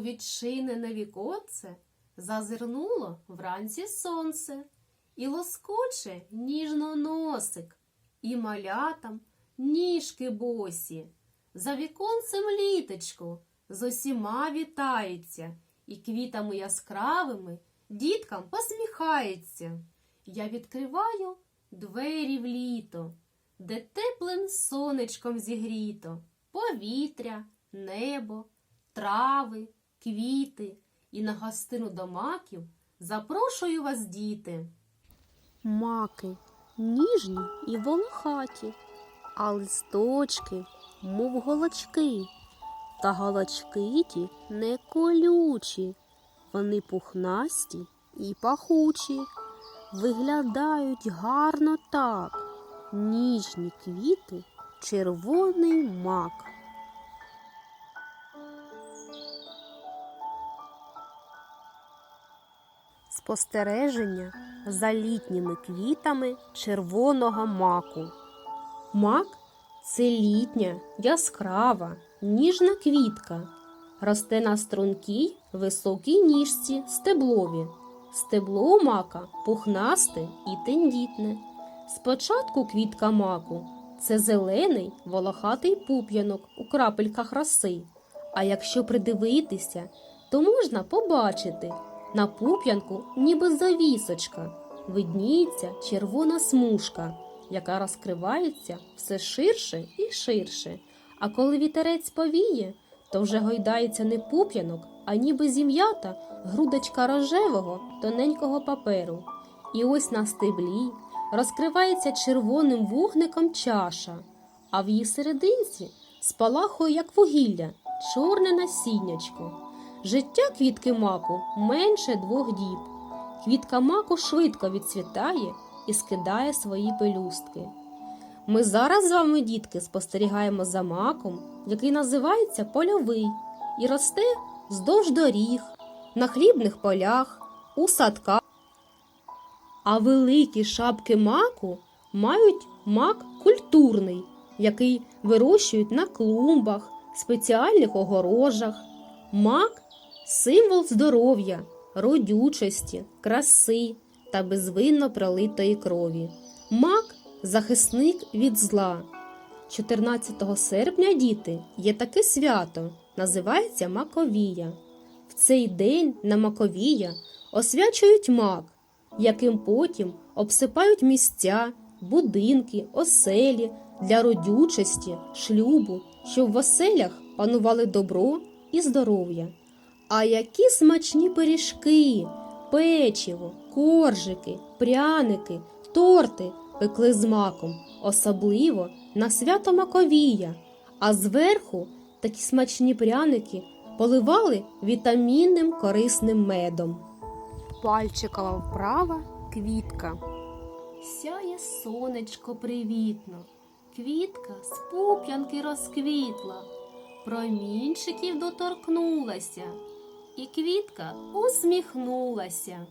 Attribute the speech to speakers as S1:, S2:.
S1: відчинене віконце зазирнуло вранці сонце, і лоскоче ніжно носик, і малятам ніжки босі. За віконцем літочко з усіма вітається, і квітами яскравими діткам посміхається. Я відкриваю двері в літо, де теплим сонечком зігріто, повітря, небо, трави, квіти, і на гостину до маків запрошую вас, діти.
S2: Маки ніжні і волохаті, а листочки, мов голочки, та голочки ті не колючі, вони пухнасті і пахучі, виглядають гарно так, ніжні квіти, червоний мак. Спостереження за літніми квітами червоного маку. Мак це літня, яскрава, ніжна квітка. Росте на стрункій, високій ніжці стеблові. Стебло у мака пухнасте і тендітне. Спочатку квітка маку це зелений волохатий пуп'янок у крапельках роси. А якщо придивитися, то можна побачити на пуп'янку, ніби завісочка, видніється червона смужка, яка розкривається все ширше і ширше. А коли вітерець повіє, то вже гойдається не пуп'янок, а ніби зім'ята грудочка рожевого тоненького паперу. І ось на стеблі розкривається червоним вогником чаша, а в її серединці спалахує, як вугілля, чорне насіннячко. Життя квітки маку менше двох діб. Квітка маку швидко відцвітає і скидає свої пелюстки. Ми зараз з вами, дітки, спостерігаємо за маком, який називається польовий, і росте вздовж доріг, на хлібних полях, у садках. А великі шапки маку мають мак культурний, який вирощують на клумбах, спеціальних огорожах. Мак символ здоров'я, родючості, краси та безвинно пролитої крові. Мак захисник від зла. 14 серпня діти є таке свято, називається Маковія. В цей день на Маковія освячують мак, яким потім обсипають місця, будинки, оселі для родючості, шлюбу, щоб в оселях панували добро і здоров'я. А які смачні пиріжки, печиво, коржики, пряники, торти пекли з маком, особливо на свято Маковія, а зверху такі смачні пряники поливали вітамінним корисним медом. Пальчикова вправа квітка.
S1: Сяє сонечко привітно, квітка з пуп'янки розквітла, промінчиків доторкнулася, і квітка усміхнулася.